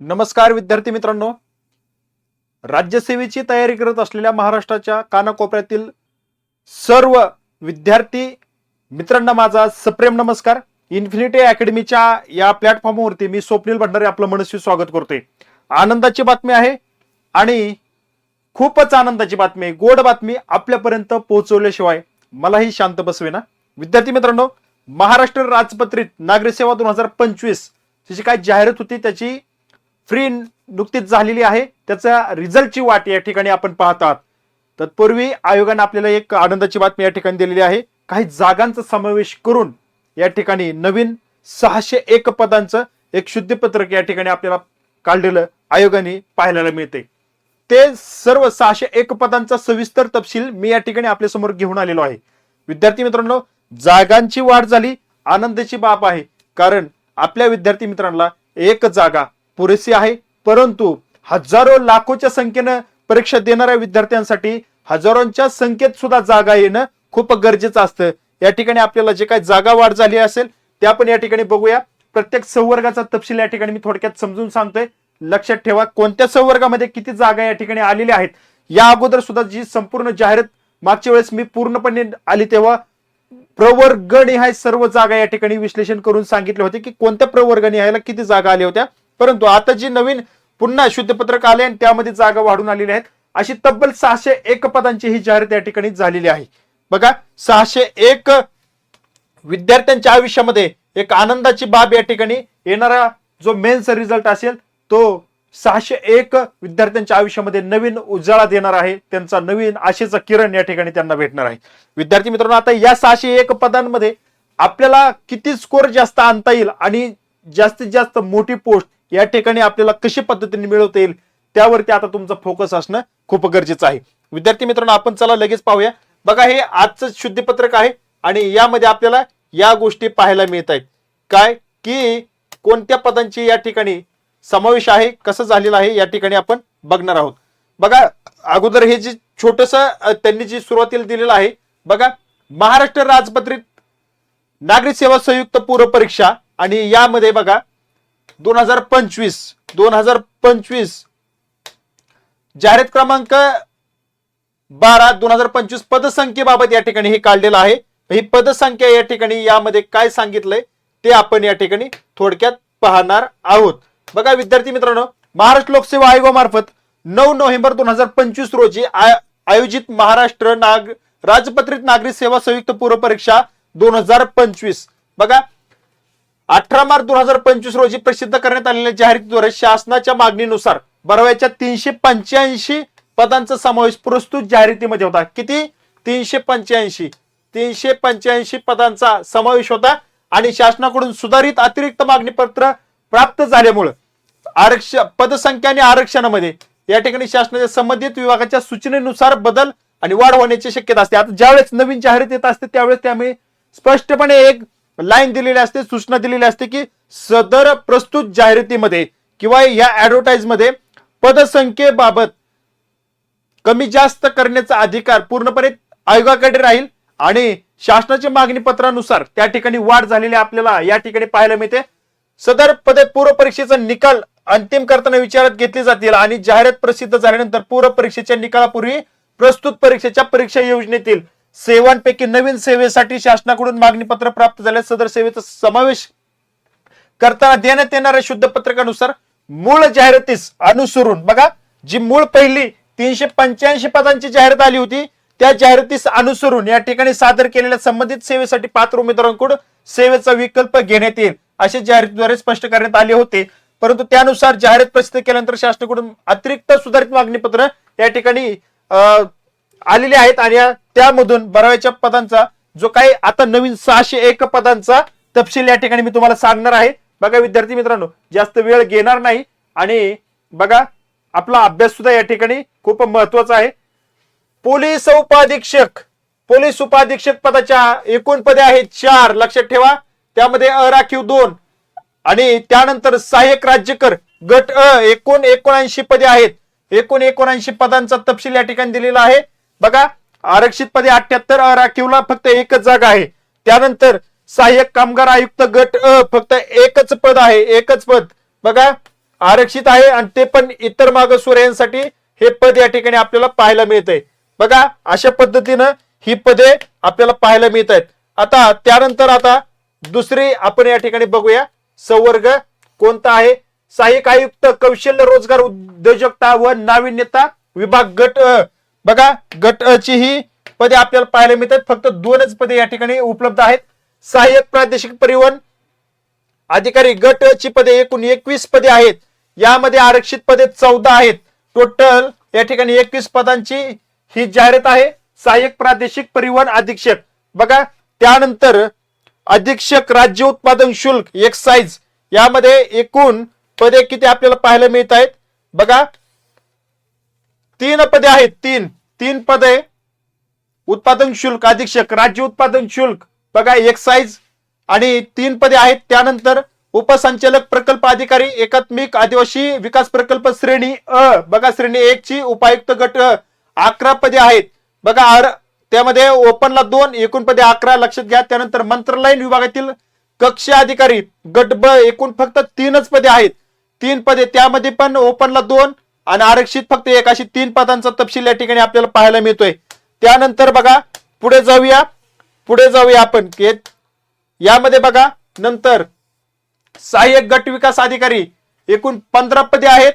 नमस्कार विद्यार्थी मित्रांनो. राज्यसेवेची तयारी करत असलेल्या महाराष्ट्राच्या कानाकोपऱ्यातील सर्व विद्यार्थी मित्रांना माझा सप्रेम नमस्कार. इन्फिनिटी अकॅडमीच्या या प्लॅटफॉर्मवरती मी स्वप्नील भंडारे आपलं मनस्वी स्वागत करतोय. आनंदाची बातमी आहे आणि खूपच आनंदाची बातमी आहे. गोड बातमी आपल्यापर्यंत पोहोचवल्याशिवाय मलाही शांत बसवेना. विद्यार्थी मित्रांनो महाराष्ट्र राजपत्रित नागरिक सेवा दोन हजार पंचवीस त्याची काय जाहिरात होती त्याची फ्री नुकतीच झालेली आहे. त्याचा रिझल्टची वाट या ठिकाणी आपण पाहत आहात तत्पूर्वी आयोगाने आपल्याला एक आनंदाची बातमी या ठिकाणी दिलेली आहे. काही जागांचा समावेश करून या ठिकाणी नवीन सहाशे एक पदांचं एक शुद्धीपत्रक या ठिकाणी आपल्याला काढलेलं आयोगाने पाहायला मिळते. ते सर्व सहाशे एक पदांचा सविस्तर तपशील मी या ठिकाणी आपल्यासमोर घेऊन आलेलो आहे. विद्यार्थी मित्रांनो जागांची वाढ झाली आनंदाची बाब आहे. कारण आपल्या विद्यार्थी मित्रांना एक जागा पुरेशी आहे. परंतु हजारो लाखोच्या संख्येनं परीक्षा देणाऱ्या विद्यार्थ्यांसाठी हजारोंच्या संख्येत सुद्धा जागा येणं खूप गरजेचं असतं. या ठिकाणी आपल्याला जे काही जागा वाढ झाली असेल ते आपण या ठिकाणी बघूया. प्रत्येक संवर्गाचा तपशील या ठिकाणी मी थोडक्यात समजून सांगतोय. लक्षात ठेवा कोणत्या संवर्गामध्ये किती जागा या ठिकाणी आलेल्या आहेत? या अगोदर सुद्धा जी संपूर्ण जाहिरात मागच्या वेळेस मी पूर्णपणे आली तेव्हा प्रवर्गनिहाय सर्व जागा या ठिकाणी विश्लेषण करून सांगितले होते की कोणत्या प्रवर्गनिहायला किती जागा आल्या होत्या? परंतु आता जी नवीन पुन्हा शुद्धपत्रक आले आणि त्यामध्ये जागा वाढून आलेल्या आहेत अशी तब्बल सहाशे एक पदांची ही जाहीर या ठिकाणी झालेली आहे. बघा सहाशे एक विद्यार्थ्यांच्या आयुष्यामध्ये एक आनंदाची बाब या ठिकाणी येणारा जो मेन्स रिझल्ट असेल तो सहाशे एक विद्यार्थ्यांच्या आयुष्यामध्ये नवीन उजाळा देणार आहे. त्यांचा नवीन आशेचा किरण या ठिकाणी त्यांना भेटणार आहे. विद्यार्थी मित्रांनो आता या सहाशे एक पदांमध्ये आपल्याला किती स्कोर जास्त आणता येईल आणि जास्तीत जास्त मोठी पोस्ट या ठिकाणी आपल्याला कशी पद्धतीने मिळवता येईल त्यावरती आता तुमचा फोकस असणं खूप गरजेचं आहे. विद्यार्थी मित्रांनो आपण चला लगेच पाहूया. बघा हे आजचं शुद्धीपत्रक आहे आणि यामध्ये आपल्याला या गोष्टी पाहायला मिळत आहेत. काय? की कोणत्या पदांची या ठिकाणी समावेश आहे कसं झालेलं आहे या ठिकाणी आपण बघणार आहोत. बघा अगोदर हे जे छोटस त्यांनी जी सुरुवातीला दिलेलं आहे बघा महाराष्ट्र राजपत्रित नागरिक सेवा संयुक्त पूर्व परीक्षा आणि यामध्ये बघा दोन हजार पंचवीस दोन हजार पंचवीस जाहीर क्रमांक बारा दोन हजार पंचवीस पदसंख्येबाबत या ठिकाणी हे काढलेलं आहे. ही पदसंख्या या ठिकाणी यामध्ये काय सांगितलंय ते आपण या ठिकाणी थोडक्यात पाहणार आहोत. बघा विद्यार्थी मित्रांनो महाराष्ट्र लोकसेवा आयोगामार्फत नऊ नोव्हेंबर दोन हजार पंचवीस रोजी आय- आयोजित महाराष्ट्र नाग राजपत्रित नागरिक सेवा संयुक्त पूर्व परीक्षा दोन हजार पंचवीस. बघा अठरा मार्च दोन हजार पंचवीस रोजी प्रसिद्ध करण्यात आलेल्या जाहिरातीद्वारे शासनाच्या मागणीनुसार बरोबरच्या तीनशे पंच्याऐंशी पदांचा समावेश प्रस्तुत जाहिरातीमध्ये होता. किती? तीनशे पंच्याऐंशी. तीनशे पंच्याऐंशी पदांचा समावेश होता आणि शासनाकडून सुधारित अतिरिक्त मागणी पत्र प्राप्त झाल्यामुळं आरक्षण पदसंख्या आणि आरक्षणामध्ये या ठिकाणी शासनाच्या संबंधित विभागाच्या सूचनेनुसार बदल आणि वाढ होण्याची शक्यता असते. आता ज्यावेळेस नवीन जाहिरात येत असते त्यावेळेस त्यामुळे स्पष्टपणे एक लाईन दिलेली असते सूचना दिलेली असते की सदर प्रस्तुत जाहिरातीमध्ये किंवा या ऍडव्हर्टाईजमध्ये पदसंख्येबाबत कमी जास्त करण्याचा अधिकार पूर्णपणे आयोगाकडे राहील आणि शासनाच्या मागणी पत्रानुसार त्या ठिकाणी वाढ झालेली आपल्याला या ठिकाणी पाहायला मिळते. सदर पदे पूर्व परीक्षेचा निकाल अंतिम करताना विचारात घेतले जातील आणि जाहिरात प्रसिद्ध झाल्यानंतर पूर्व परीक्षेच्या निकालापूर्वी प्रस्तुत परीक्षेच्या परीक्षा योजनेतील सेवांपैकी नवीन सेवेसाठी शासनाकडून मागणी पत्र प्राप्त झाल्यास सदर सेवेचा समावेश करताना देण्यात येणाऱ्या शुद्ध पत्रकानुसार मूळ जाहिरातीस अनुसरून बघा जी मूळ पहिली तीनशे पंच्याऐंशी पदांची जाहिरात आली होती त्या जाहिरातीस अनुसरून या ठिकाणी सादर केलेल्या संबंधित सेवेसाठी पात्र उमेदवारांकडून सेवेचा विकल्प घेण्यात येईल असे जाहिरातीद्वारे स्पष्ट करण्यात आले होते. परंतु त्यानुसार जाहिरात प्रसिद्ध केल्यानंतर शासनाकडून अतिरिक्त सुधारित मागणीपत्र या ठिकाणी अं, आलेले आहेत आणि त्यामधून बरावयाच्या पदांचा जो काही आता नवीन सहाशे एक पदांचा तपशील या ठिकाणी मी तुम्हाला सांगणार आहे. बघा विद्यार्थी मित्रांनो जास्त वेळ घेणार नाही आणि बघा आपला अभ्यास सुद्धा या ठिकाणी खूप महत्त्वाचा आहे. पोलीस उपाधीक्षक पोलीस उपाधीक्षक पदाच्या एकूण पदे आहेत चार लक्षात ठेवा. त्यामध्ये अराखीव दोन. आणि त्यानंतर सहाय्यक राज्यकर गट अ एकूण एकोणऐंशी पदे आहेत. एकूण एकोणऐंशी पदांचा तपशील या ठिकाणी दिलेला आहे. बघा आरक्षित पदे अठ्याहत्तर राखीवला फक्त एकच जागा आहे. त्यानंतर सहाय्यक कामगार आयुक्त गट अ फक्त एकच पद आहे एकच पद. बघा आरक्षित आहे आणि ते पण इतर मागासवर्गीयांसाठी हे पद या ठिकाणी आपल्याला पाहायला मिळत आहे बघा अशा पद्धतीनं ही पदे आपल्याला पाहायला मिळत आहेत आता त्यानंतर आता दुसरी आपण या ठिकाणी बघूया. संवर्ग कोणता आहे? सहाय्यक आयुक्त कौशल्य रोजगार उद्योजकता व नाविन्यता विभाग गट अ. बघा गट अ ची ही पदे आपल्याला पाहायला मिळतात. फक्त दोनच पदे या ठिकाणी उपलब्ध आहेत. सहाय्यक प्रादेशिक परिवहन अधिकारी गट ची पदे एकूण एकवीस पदे आहेत. यामध्ये आरक्षित पदे चौदा आहेत. टोटल या ठिकाणी एकवीस पदांची ही जाहिरात आहे. सहाय्यक प्रादेशिक परिवहन अधीक्षक. बघा त्यानंतर अधीक्षक राज्य उत्पादन शुल्क एक्साइज यामध्ये एकूण पदे किती आपल्याला पाहायला मिळत आहेत? बघा तीन पदे आहेत तीन. तीन पदे. उत्पादन शुल्क अधीक्षक राज्य उत्पादन शुल्क. बघा एक्साइज आणि तीन पदे आहेत. त्यानंतर उपसंचालक प्रकल्प अधिकारी एकात्मिक आदिवासी विकास प्रकल्प श्रेणी अ. बघा श्रेणी एक ची उपायुक्त गट अकरा पदे आहेत. बघा आर. त्यामध्ये ओपनला दोन एकूण पदे अकरा लक्षात घ्या. त्यानंतर मंत्रालयीन विभागातील कक्ष अधिकारी गट ब एकूण फक्त तीनच पदे आहेत. तीन पदे त्यामध्ये पण ओपनला दोन आणि आरक्षित फक्त एक अशी तीन पदांचा तपशील या ठिकाणी आपल्याला पाहायला मिळतोय. त्यानंतर बघा पुढे जाऊया. पुढे जाऊया आपण यामध्ये बघा नंतर सहाय्यक गट विकास अधिकारी एकूण पंधरा पदे आहेत.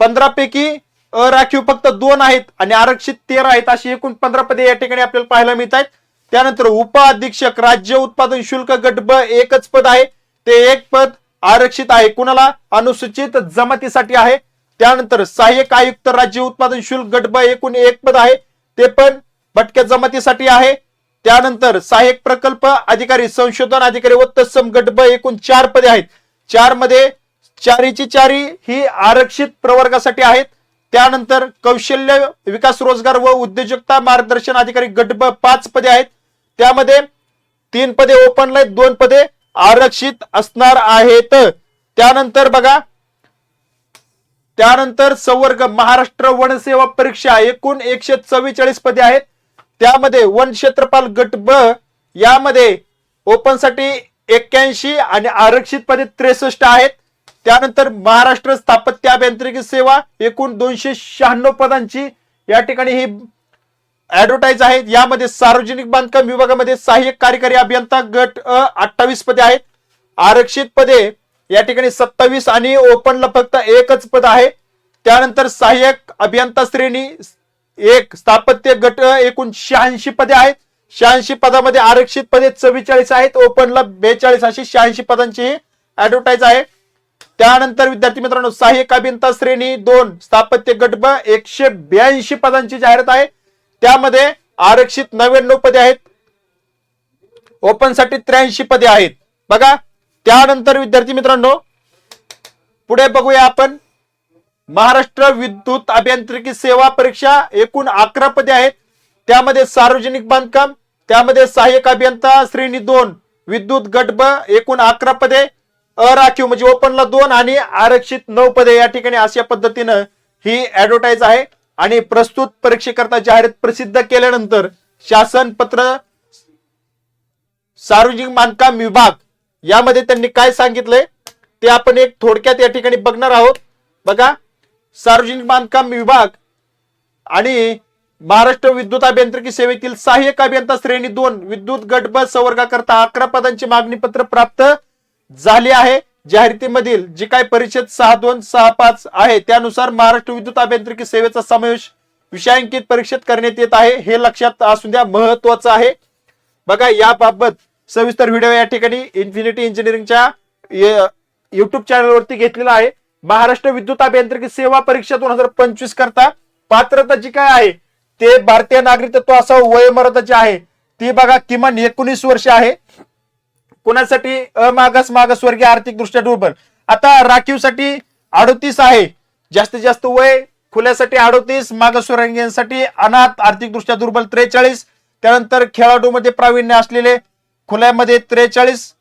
पंधरा पैकी अराखीव फक्त दोन आहेत आणि आरक्षित तेरा आहेत अशी एकूण पंधरा पदे या ठिकाणी आपल्याला पाहायला मिळत आहेत त्यानंतर उप अधीक्षक राज्य उत्पादन शुल्क गट ब एकच पद आहे. ते एक पद आरक्षित आहे. कुणाला? अनुसूचित जमातीसाठी आहे. त्यानंतर सहाय्यक आयुक्त राज्य उत्पादन शुल्क गट ब एकूण एक पद आहे. ते पण भटक्या जमातीसाठी आहे. त्यानंतर सहाय्यक प्रकल्प अधिकारी संशोधन अधिकारी व तत्सम गट ब एकूण चार पदे आहेत. चारमध्ये चारीची चारी ही आरक्षित प्रवर्गासाठी आहेत. त्यानंतर कौशल्य विकास रोजगार व उद्योजकता मार्गदर्शन अधिकारी गट ब पाच पदे आहेत. त्यामध्ये तीन पदे ओपनला आहेत. दोन पदे आरक्षित असणार आहेत. त्यानंतर बघा त्यानंतर संवर्ग महाराष्ट्र वनसेवा परीक्षा एकूण एकशे चव्वेचाळीस पदे आहेत. त्यामध्ये वन क्षेत्रपाल गट ब यामध्ये ओपनसाठी एक्क्याऐंशी आणि आरक्षित पदे त्रेसष्ट आहेत. त्यानंतर महाराष्ट्र स्थापत्य अभियांत्रिकी सेवा एकूण दोनशे शहाण्णव पदांची या ठिकाणी ही ऍडव्हर्टाईज आहेत. यामध्ये सार्वजनिक बांधकाम विभागामध्ये सहाय्यक कार्यकारी अभियंता गट अ अठ्ठावीस पदे आहेत. आरक्षित पदे या ठिकाणी सत्तावीस आणि ओपनला फक्त एकच पद आहे. त्यानंतर सहाय्यक अभियंता श्रेणी एक स्थापत्य गट एकूण शहाऐंशी पदे आहेत. शहाऐंशी पदामध्ये आरक्षित पदे चव्वेचाळीस आहेत. ओपनला बेचाळीस अशी शहाऐंशी पदांची ऍडव्हर्टाईज आहे. त्यानंतर विद्यार्थी मित्रांनो सहाय्यक अभियंता श्रेणी दोन स्थापत्य गट ब एकशे ब्याऐंशी पदांची जाहिरात आहे. त्यामध्ये आरक्षित नव्याण्णव पदे आहेत. ओपनसाठी त्र्याऐंशी पदे आहेत. बघा त्यानंतर विद्यार्थी मित्रांनो पुढे बघूया आपण. महाराष्ट्र विद्युत अभियांत्रिकी सेवा परीक्षा एकूण अकरा पदे आहेत. त्यामध्ये सार्वजनिक बांधकाम त्यामध्ये सहाय्यक अभियंता श्रेणी दोन विद्युत गट ब एकूण अकरा पदे अराखीव म्हणजे ओपनला दोन आणि आरक्षित नऊ पदे. या ठिकाणी अशा पद्धतीनं ही ऍडव्हर्टाईज आहे. आणि प्रस्तुत परीक्षेकरता जाहिरात प्रसिद्ध केल्यानंतर शासन पत्र सार्वजनिक बांधकाम विभाग यामध्ये त्यांनी काय सांगितलंय ते आपण एक थोडक्यात या ठिकाणी बघणार आहोत. बघा सार्वजनिक बांधकाम विभाग आणि महाराष्ट्र विद्युत अभियांत्रिकी सेवेतील सहाय्यक अभियंता श्रेणी दोन विद्युत गटबद ब संवर्गाकरता अकरा पदांची मागणी पत्र प्राप्त झाली आहे. जाहिरातीमधील जी काय परिषद सहा दोन सहा पाच आहे त्यानुसार महाराष्ट्र विद्युत अभियांत्रिकी सेवेचा समावेश विषयांकित परीक्षेत करण्यात येत आहे. हे लक्षात असू द्या महत्वाचं आहे. बघा याबाबत सविस्तर व्हिडिओ या ठिकाणी इन्फिनिटी इंजिनिअरिंगच्या युट्यूब चॅनलवरती घेतलेला आहे. महाराष्ट्र विद्युत अभियांत्रिकी सेवा परीक्षा दोन हजार पंचवीस करता पात्रता जी काय आहे ते भारतीय नागरिकत्व असं जी आहे ती बघा किमान एकोणीस वर्ष आहे. कुणासाठी अमागास मागासवर्गीय आर्थिक दृष्ट्या दुर्बल? आता राखीवसाठी अडोतीस आहे. जास्तीत जास्त वय खुल्यासाठी अडोतीस मागासवर्गीयांसाठी अनाथ आर्थिक दृष्ट्या दुर्बल त्रेचाळीस. त्यानंतर खेळाडूमध्ये प्रावीण्य असलेले खुल्यामध्ये त्रेचाळीस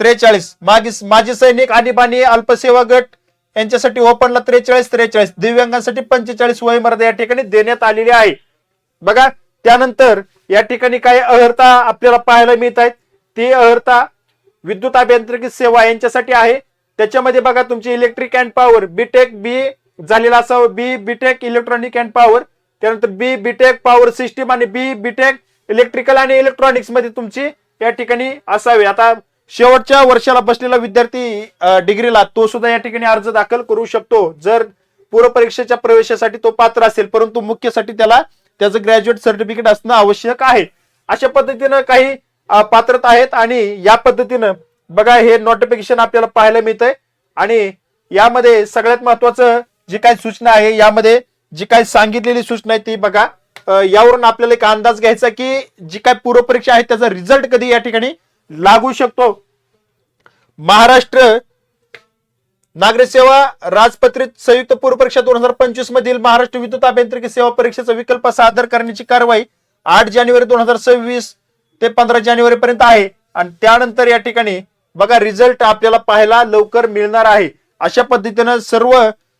त्रेचाळीस. मागी माजी सैनिक आणीबाणी अल्पसेवा गट यांच्यासाठी ओपनला त्रेचाळीस त्रेचाळीस. दिव्यांगांसाठी पंचेचाळीस वयमर्यादा या ठिकाणी देण्यात आलेली आहे. बघा त्यानंतर या ठिकाणी काही अहर्ता आपल्याला पाहायला मिळत आहेत. ती अहर्ता विद्युत अभियांत्रिकी सेवा यांच्यासाठी आहे. त्याच्यामध्ये बघा तुमची electric and power BTech B झालेला असावं. B BTech electronic and power त्यानंतर बी बीटेक पॉवर सिस्टीम आणि बी बीटेक इलेक्ट्रिकल आणि इलेक्ट्रॉनिक्समध्ये तुमची या ठिकाणी असावे. आता शेवटच्या वर्षाला बसलेला विद्यार्थी डिग्रीला तो सुद्धा या ठिकाणी अर्ज दाखल करू शकतो. जर पूर्व परीक्षेच्या प्रवेशासाठी तो पात्र असेल परंतु मुख्यसाठी त्याला त्याचं ग्रॅज्युएट सर्टिफिकेट असणं आवश्यक आहे. अशा पद्धतीनं काही पात्रता आहेत आणि या पद्धतीनं बघा हे नोटिफिकेशन आपल्याला पाहायला मिळतंय. आणि यामध्ये सगळ्यात महत्वाचं जी काही सूचना आहे यामध्ये जी काही सांगितलेली सूचना आहे ती बघा. यावरून आपल्याला एक अंदाज घ्यायचा की जी काय पूर्व परीक्षा आहे त्याचा रिझल्ट कधी या ठिकाणी लागू शकतो? महाराष्ट्र नागरिक सेवा राजपत्रित संयुक्त पूर्व परीक्षा दोन हजार पंचवीस मधील महाराष्ट्र विद्युत अभियांत्रिकी सेवा परीक्षेचा विकल्प सादर करण्याची कारवाई आठ जानेवारी दोन हजार सव्वीस ते पंधरा जानेवारी पर्यंत आहे. आणि त्यानंतर या ठिकाणी बघा रिझल्ट आपल्याला पाहायला लवकर मिळणार आहे. अशा पद्धतीनं सर्व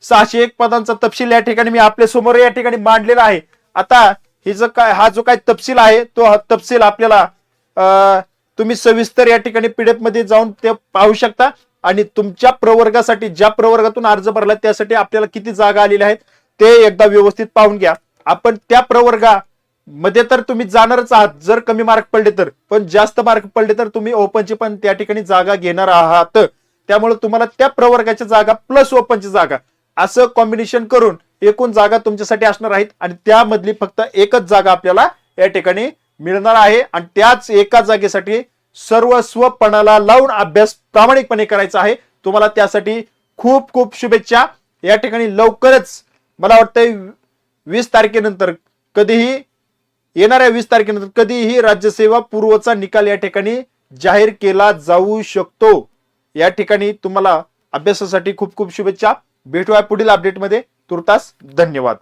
सहाशे एक पदांचा तपशील या ठिकाणी मी आपल्यासमोर या ठिकाणी मांडलेला आहे. आता हे जो काय हा जो काय तपशील आहे तो तपशील आपल्याला तुम्ही सविस्तर या ठिकाणी पीडीएफमध्ये जाऊन ते पाहू शकता. आणि तुमच्या प्रवर्गासाठी ज्या प्रवर्गातून अर्ज भरला त्यासाठी आपल्याला किती जागा आलेल्या आहेत ते एकदा व्यवस्थित पाहून घ्या. आपण त्या प्रवर्गा मध्ये तर तुम्ही जाणारच आहात जर कमी मार्क पडले तर. पण जास्त मार्क पडले तर तुम्ही ओपनची पण त्या ठिकाणी जागा घेणार आहात. त्यामुळे तुम्हाला त्या प्रवर्गाच्या जागा प्लस ओपनची जागा. असं कॉम्बिनेशन करून एकूण जागा तुमच्यासाठी असणार आहेत आणि त्यामधली फक्त एकच जागा आपल्याला या ठिकाणी मिळणार आहे. आणि त्याच एका जागेसाठी सर्व स्वपणाला लावून अभ्यास प्रामाणिकपणे करायचा आहे. तुम्हाला त्यासाठी खूप खूप शुभेच्छा. या ठिकाणी लवकरच मला वाटतंय वीस तारखेनंतर कधीही येणाऱ्या वीस तारखेनंतर कधीही राज्यसेवा पूर्वचा निकाल या ठिकाणी जाहीर केला जाऊ शकतो. या ठिकाणी तुम्हाला अभ्यासासाठी खूप खूप शुभेच्छा. भेटूया पुढील अपडेटमध्ये तुर्तास धन्यवाद.